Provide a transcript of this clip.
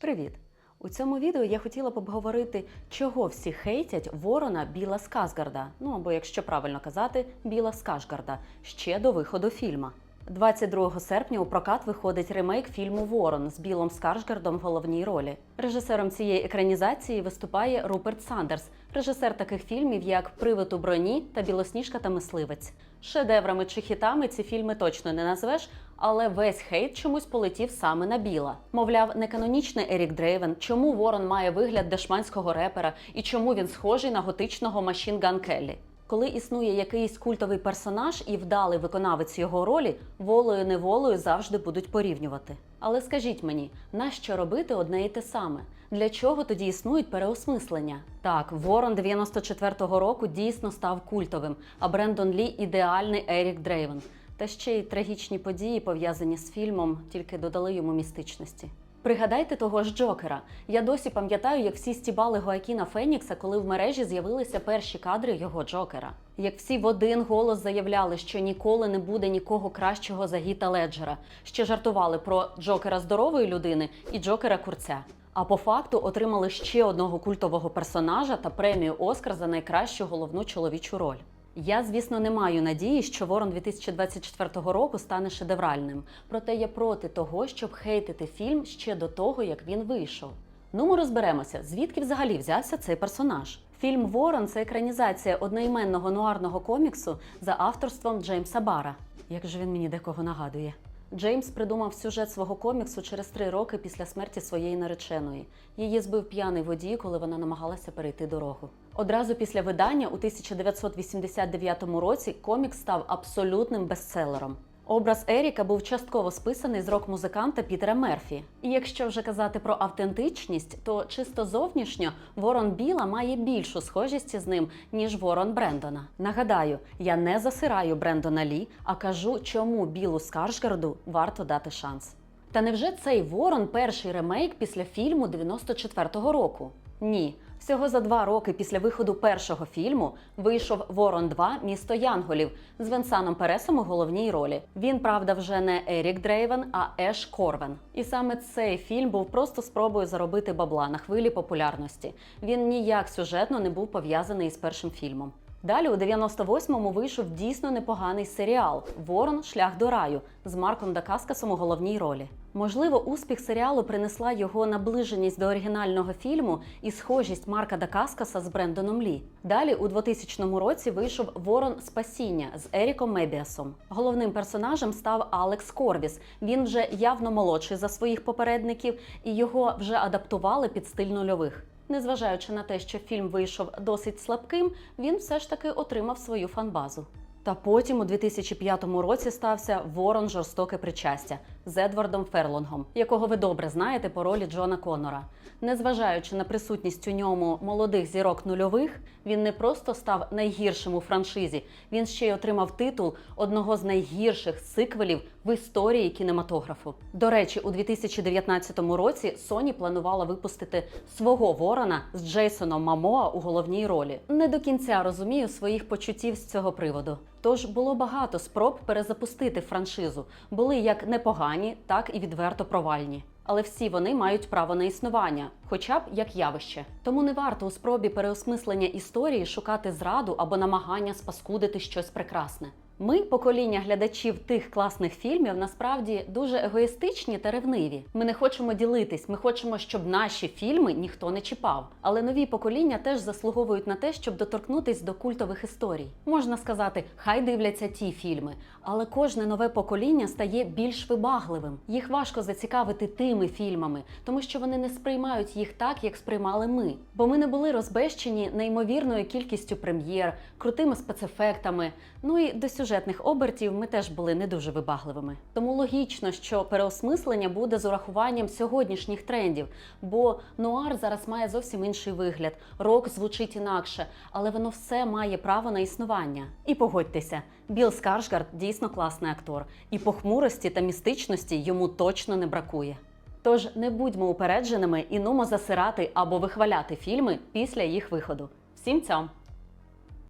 Привіт! У цьому відео я хотіла б обговорити, чого всі хейтять ворона Біла Сказгарда, ну або якщо правильно казати, Біла Скашгарда, ще до виходу фільма. 22 серпня у прокат виходить ремейк фільму Ворон з Білом Скарсгардом в головній ролі. Режисером цієї екранізації виступає Руперт Сандерс, режисер таких фільмів, як Привид у броні та Білосніжка та мисливець. Шедеврами чи хітами ці фільми точно не назвеш, але весь хейт чомусь полетів саме на біла. Мовляв, неканонічний Ерік Дрейвен, чому Ворон має вигляд дешманського репера і чому він схожий на готичного Машін Ган Келлі. Коли існує якийсь культовий персонаж і вдалий виконавець його ролі, волею неволею завжди будуть порівнювати. Але скажіть мені, нащо робити одне і те саме? Для чого тоді існують переосмислення? Так, Ворон 94-го року дійсно став культовим, а Брендон Лі ідеальний Ерік Дрейвен. Та ще й трагічні події, пов'язані з фільмом, тільки додали йому містичності. Пригадайте того ж Джокера. Я досі пам'ятаю, як всі стібали Гоакіна Фенікса, коли в мережі з'явилися перші кадри його Джокера. Як всі в один голос заявляли, що ніколи не буде нікого кращого за Гіта Леджера, ще жартували про Джокера здорової людини і Джокера курця. А по факту отримали ще одного культового персонажа та премію Оскар за найкращу головну чоловічу роль. Я, звісно, не маю надії, що Ворон 2024 року стане шедевральним. Проте я проти того, щоб хейтити фільм ще до того, як він вийшов. Ну, ми розберемося, звідки взагалі взявся цей персонаж. Фільм Ворон це екранізація одноіменного нуарного коміксу за авторством Джеймса Бара. Як же він мені декого нагадує? Джеймс придумав сюжет свого коміксу через три роки після смерті своєї нареченої. Її збив п'яний водій, коли вона намагалася перейти дорогу. Одразу після видання у 1989 році комікс став абсолютним бестселером. Образ Еріка був частково списаний з рок-музиканта Пітера Мерфі. І якщо вже казати про автентичність, то чисто зовнішньо Ворон Біла має більшу схожість з ним, ніж Ворон Брендона. Нагадаю, я не засираю Брендона Лі, а кажу, чому Білу Скаршгарду варто дати шанс. Та невже цей Ворон перший ремейк після фільму 94-го року? Ні. Всього за два роки після виходу першого фільму вийшов Ворон 2 Місто Янголів з Венсаном Пересом у головній ролі. Він, правда, вже не Ерік Дрейвен, а Еш Корвен. І саме цей фільм був просто спробою заробити бабла на хвилі популярності. Він ніяк сюжетно не був пов'язаний із першим фільмом. Далі у 98-му вийшов дійсно непоганий серіал Ворон Шлях до раю з Марком Дакаскасом у головній ролі. Можливо, успіх серіалу принесла його наближеність до оригінального фільму і схожість Марка Дакаскаса з Брендоном Лі. Далі, у 2000 році, вийшов Ворон Спасіння з Еріком Мебіасом. Головним персонажем став Алекс Корвіс. Він вже явно молодший за своїх попередників, і його вже адаптували під стиль нульових. Незважаючи на те, що фільм вийшов досить слабким, він все ж таки отримав свою фанбазу. Та потім у 2005 році стався Ворон жорстоке причастя з Едвардом Ферлонгом, якого ви добре знаєте по ролі Джона Коннора. Незважаючи на присутність у ньому молодих зірок нульових, він не просто став найгіршим у франшизі, він ще й отримав титул одного з найгірших сиквелів в історії кінематографу. До речі, у 2019 році Sony планувала випустити свого ворона з Джейсоном Мамоа у головній ролі. Не до кінця розумію своїх почуттів з цього приводу. Тож було багато спроб перезапустити франшизу. Були як непогані, так і відверто провальні. Але всі вони мають право на існування, хоча б як явище. Тому не варто у спробі переосмислення історії шукати зраду або намагання спаскудити щось прекрасне. Ми, покоління глядачів тих класних фільмів, насправді дуже егоїстичні та ревниві. Ми не хочемо ділитись, ми хочемо, щоб наші фільми ніхто не чіпав. Але нові покоління теж заслуговують на те, щоб доторкнутись до культових історій. Можна сказати, хай дивляться ті фільми, але кожне нове покоління стає більш вибагливим. Їх важко зацікавити тими фільмами, тому що вони не сприймають їх так, як сприймали ми. Бо ми не були розбещені неймовірною кількістю прем'єр, крутими спецефектами. Ну і до сюжетних обертів ми теж були не дуже вибагливими. Тому логічно, що переосмислення буде з урахуванням сьогоднішніх трендів, бо нуар зараз має зовсім інший вигляд, рок звучить інакше, але воно все має право на існування. І погодьтеся, Біл Скаршгард дійсно класний актор, і похмурості та містичності йому точно не бракує. Тож не будьмо упередженими і нумо засирати або вихваляти фільми після їх виходу. Всім цьому!